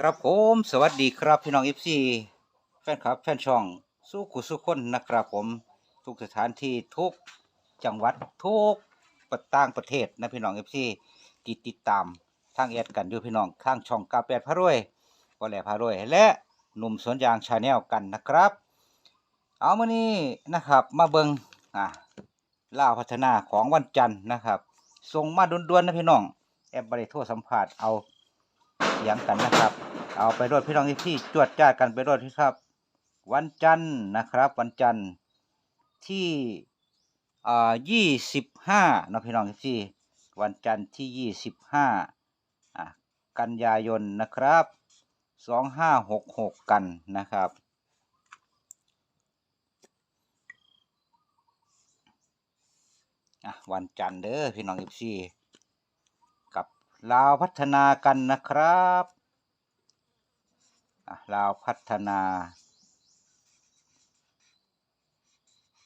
ครับผมสวัสดีครับพี่น้องเอฟซีแฟนคลับแฟนช่องสู้ขุสุขคนนะครับผม ทุกสถานที่ทุกจังหวัดทุกประต่างประเทศนะพี่น้องเอฟซีติดติดตามทางแอดกันอยู่พี่น้องข้างช่องกาแปดพระรวยก็แหล่พระรวย และหนุ่มสวนยางชาแนลกันนะครับ เอามานี้นะครับ มาเบิงอะล่าพัฒนาของวันจันทร์นะครับส่งมาด่วนๆนะพี่น้องแอบบริโทรสัมผัสเอาเสียงกันนะครับ เอาไปรถพี่น้องที่จวดจ้ากันไปรถที่ครับ วันจันทร์นะครับ วันจันทร์ที่อ่ายี่สิบห้านะพี่น้องที่วันจันทร์ที่ยี่สิบห้ากันยายนนะครับสองห้าหกหกกันนะครับอะวันจันทร์เด้อพี่น้องเอฟซีกับลาวพัฒนากันนะครับ ลาวพัฒนา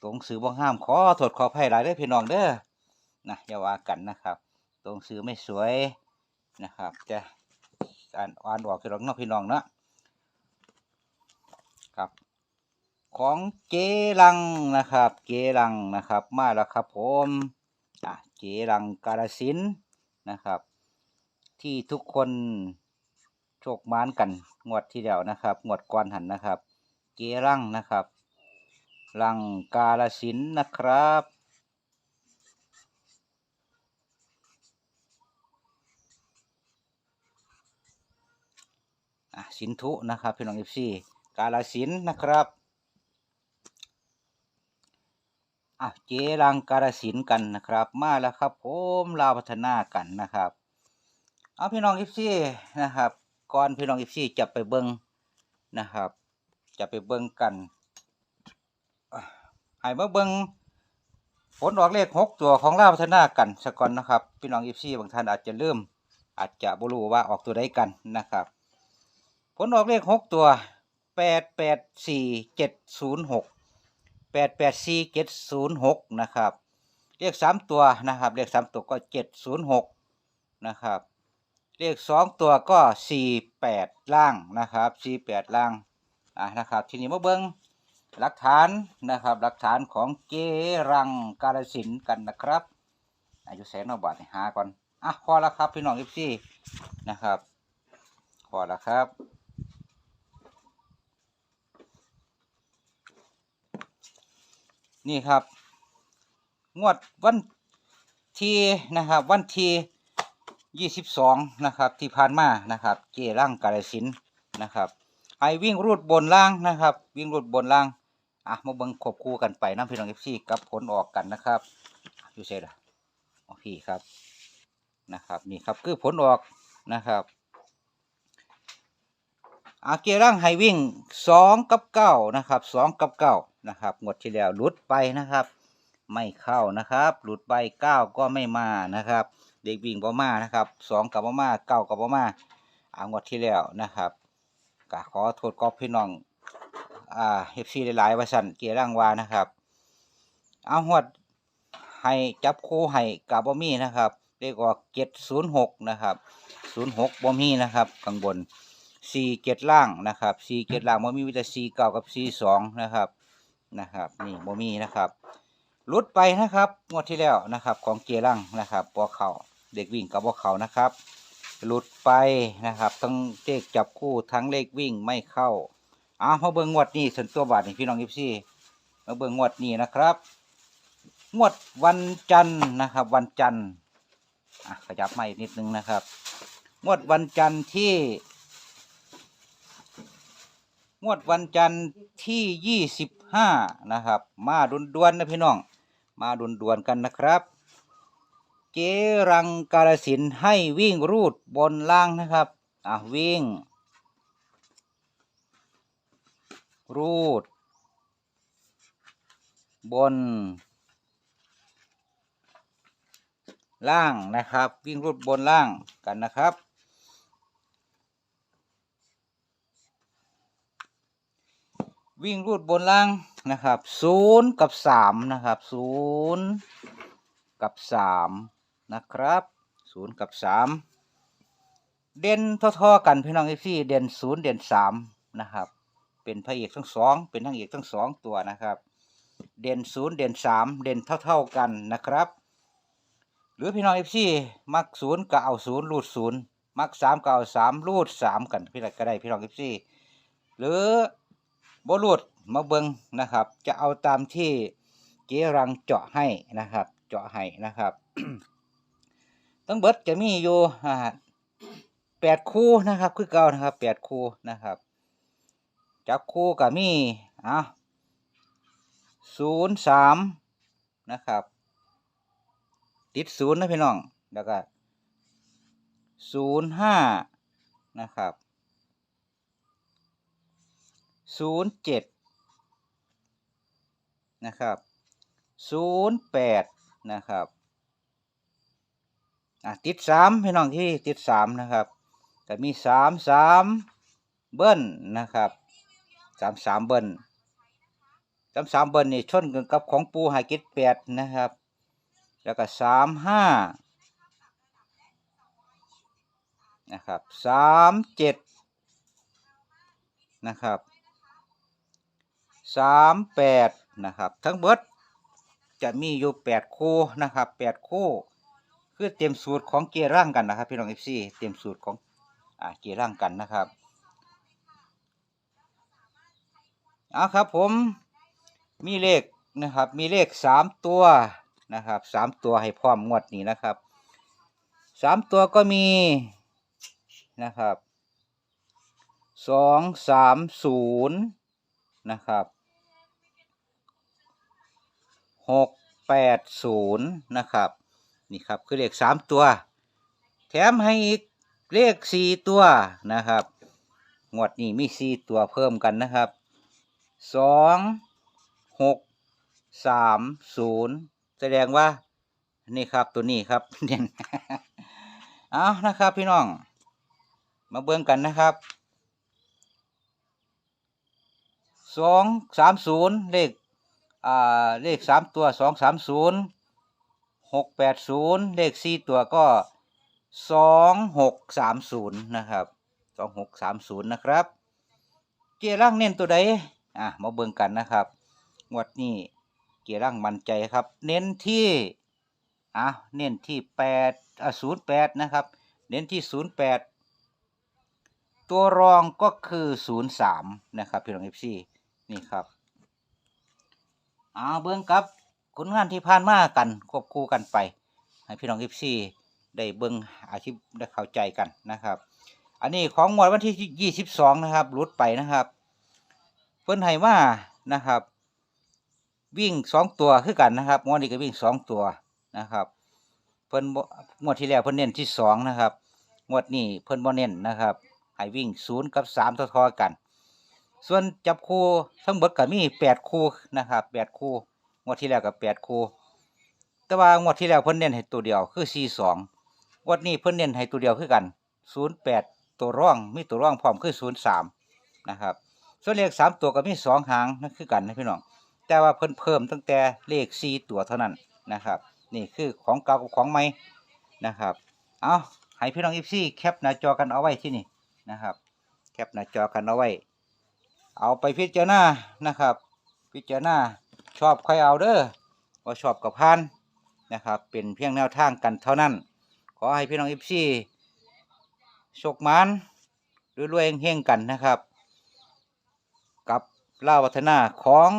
ตรงสื่อบ่ห้ามขอโทษขออภัยหลายเด้อพี่น้องเด้อนะอย่าว่ากันนะครับ ตรงสื่อไม่สวยนะครับ จะอ่านอ่านออกคือหรอกเนาะพี่น้องเนาะครับ ของเจรังนะครับ เจรังนะครับ มาแล้วครับผมอะเจรังกาลสินนะครับ ที่ทุกคน โชคม้านกันงวดที่แล้วนะครับงวดก่อนหันนะครับเจรังนะครับรังกาลสินนะครับอะสินธุนะครับพี่น้องเอฟซีกาลสินนะครับอะเจรังกาลสินกันนะครับ มาแล้วครับผมลาวพัฒนากันนะครับ เอาพี่น้องอิฟซี่นะครับ ก่อนพี่น้องอิฟซี่จะไปเบิ้งนะครับ จะไปเบิ้งกันอะให้มาเบิ้งผลออกเลขหกตัวของลาวพัฒนากันสก่อนนะครับ พี่น้องอิฟซี่บางท่านอาจจะเริ่มอาจจะบรู้ว่าออกตัวใดกันนะครับ ผลออกเลขหกตัวแปดแปดสี่เจ็ดศูนย์หกแปดแปดสี่เจ็ดศูนย์หกนะครับเลขสามตัวนะครับเลขสามตัวก็เจ็ดศูนย์หกนะครับ เลขสองตัวก็สี่แปดล่างนะครับสี่แปดล่างอะนะครับทีนี้มาเบิ้งหลักฐานนะครับ หลักฐานของเจรังกาลสินกันนะครับ อายุแสนบาทหาก่อนอะพอแล้วครับพี่น้องเอฟซีนะครับพอแล้วครับนี่ครับ งวดวันที่นะครับ วันที่ ยี่สิบสองนะครับที่ผ่านมานะครับ เจร่างกาลสินนะครับให้วิ่งรูดบนล่างนะครับ วิ่งรูดบนล่างอะมาเบิ่งควบคู่กันไปน้ำพี่น้องเอฟซีกับผลออกกันนะครับอยู่เสร็จอะโอเคครับนะครับนี่ครับคือผลออกนะครับอาเกร่างให้วิ่งสองกับเก้านะครับสองกับเก้านะครับงวดที่แล้วหลุดไปนะครับ ไม่เข้านะครับ หลุดไปเก้าก็ไม่มานะครับ เด็กวิ่งบ่มานะครับสองกับบ่มาเก้ากับบ่มาอางวดที่แล้วนะครับกขอโทษกอบพี่น้องอ่าเอฟซีหลายๆว่าสั่นเกียร่างวานะครับ เอาหวดให้จับคู่ให้กับบ่มีนะครับเลขออกเจ็ดศูนย์หกนะครับศูนย์หกบ่มีนะครับข้างบนสี่เจ็ดล่างนะครับสี่เจ็ดล่างบ่มีวิต่สี่เก้ากับสี่สองนะครับนะครับนี่บ่มีนะครับ ลุดไปนะครับงวดที่แล้วนะครับ ของเจรังนะครับบอเขาเด็กวิ่งกับบอเขานะครับหลุดไปนะครับ ทั้งเลขจับคู่ทั้งเลขวิ่งไม่เข้าเอาวมาเบิ่งงวดนี้ส่วนตัวบาทนี่พี่น้องยิปซี่มาเบิ่งงวดนี้นะครับ งวดวันจันทร์นะครับ วันจันทร์อะขยับมาอีกนิดนึงนะครับ งวดวันจันทร์ที่ งวดวันจันทร์ที่ยี่สิบห้านะครับ มาดวนๆนะพี่น้อง มาดวนๆกันนะครับ เจรังกาลสินให้วิ่งรูดบนล่างนะครับ อะ วิ่ง รูด บน ล่างนะครับ วิ่งรูดบนล่างกันนะครับ วิ่งรูดบนล่างนะครับศูนย์กับสามนะครับศูนย์กับสามนะครับศูนย์กับสามเด่นท่อๆกันพี่น้องเอฟซีเด่นศูนย์เด่นสามนะครับ เป็นพระเอกทั้งสองเป็นนางเอกทั้งสองตัวนะครับ เด่นศูนย์เด่นสามเด่นเท่าๆกันนะครับ หรือพี่น้องเอฟซีมักศูนย์ก็เอาศูนย์รูดศูนย์มักสามก็เอาสามรูดสามกันพี่น้องก็ได้พี่น้องเอฟซีหรือ บรูดมาเบิงนะครับ จะเอาตามที่เจรังเจาะให้นะครับ เจาะให้นะครับตั้งเบิดจะมีอยู่แปดคู่นะครับ คือเก่านะครับแปดคู่นะครับจับคู่กับมีอะศูนย์สามนะครับ ติดศูนย์นะพี่น้องแล้วก็ศูนย์ห้านะครับ ศูนย์เจ็ดนะครับศูนย์แปดนะครับอะติดสามพี่น้องที่ติดสามนะครับก็มีสามสามเบิ้ลนะครับสามสามเบิ้ลสามสามเบิ้ลนี่ชนกันกับของปูหากิดแปดนะครับ แล้วก็สามห้านะครับสามเจ็ดนะครับ สามแปดนะครับ ทั้งเบิดจะมีอยู่แปดคู่นะครับแปดคู่ คือเตรียมสูตรของเกียร์ร่างกันนะครับ พี่น้องเอฟซีเตรียมสูตรของอ่าเกียร์ร่างกันนะครับเอาครับผมมีเลขนะครับ มีเลขสามตัวนะครับสามตัวให้พร้อมงวดนี้นะครับสามตัวก็มีนะครับสองสามศูนย์นะครับ หกแปดศูนย์นะครับ นี่ครับคือเลขสามตัว แถมให้อีกเลขสี่ตัวนะครับ งวดนี้มีสี่ตัวเพิ่มกันนะครับสองหกสามศูนย์แสดงว่านี่ครับตัวนี้ครับเด่นเอานะครับพี่น้อง มาเบิ่งกันนะครับสองสามศูนย์เลข อ่าเลขสามตัวสองสามศูนย์หกแปดศูนย์เลขสี่ตัวก็สองหกสามศูนย์นะครับสองหกสามศูนย์นะครับ เกียร์ร่างเน้นตัวใดอะมาเบิ่งกันนะครับงวดนี้เกียร์ร่างมั่นใจครับ เน้นที่อะเน้นที่แปดอะศูนย์แปดนะครับ เน้นที่ศูนย์แปดตัวรองก็คือศูนย์สามนะครับ พี่น้องเอฟซีนี่ครับ เอาเบิ้งครับผลงานที่ผ่านมากันควบคู่กันไป ให้พี่น้องเอฟซีได้เบิ้งอาชีพได้เข้าใจกันนะครับ อันนี้ของงวดวันที่ยี่สิบสองนะครับรุดไปนะครับ เพิ่นให้ว่านะครับ วิ่งสองตัวคือกันนะครับงวดนี้ก็วิ่งสองตัวนะครับเพิ่นงวดที่แล้วเพิ่นเน้นที่สองนะครับงวดนี้เพิ่นบ่เน้นนะครับให้วิ่งศูนย์กับสามทอๆกัน ส่วนจับคู่ทั้งเบิดก็มีแปดคู่นะครับแปดคู่งวดที่แล้วก็แปดคู่ แต่ว่างวดที่แล้วเพิ่นเน้นให้ตัวเดียวคือสี่สองงวดนี้เพิ่นเน้นให้ตัวเดียวคือกันศูนย์แปดตัวร่องมีตัวร่องพร้อมคือศูนย์สามนะครับ ส่วนเลขสามตัวก็มีสองหางนั่นคือกันนะพี่น้องแต่ว่าเพิ่นเพิ่มตั้งแต่เลขสี่ตัวเท่านั้นนะครับ นี่คือของเก่ากับของใหม่นะครับ เอาให้พี่น้องอีซี่แคปหน้าจอกันเอาไว้ที่นี่นะครับ แคปหน้าจอกันเอาไว้ เอาไปพิจารณานะครับ พิจารณาชอบใครเอาเด้อว่าชอบกับพันนะครับ เป็นเพียงแนวทางกันเท่านั้น ขอให้พี่น้องอีซี่โชคมันรวยๆเฮงๆกันนะครับ กับล่าวัฒนาของ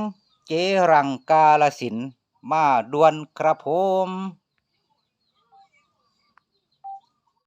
เจรังกาลสินมาดวนครับผม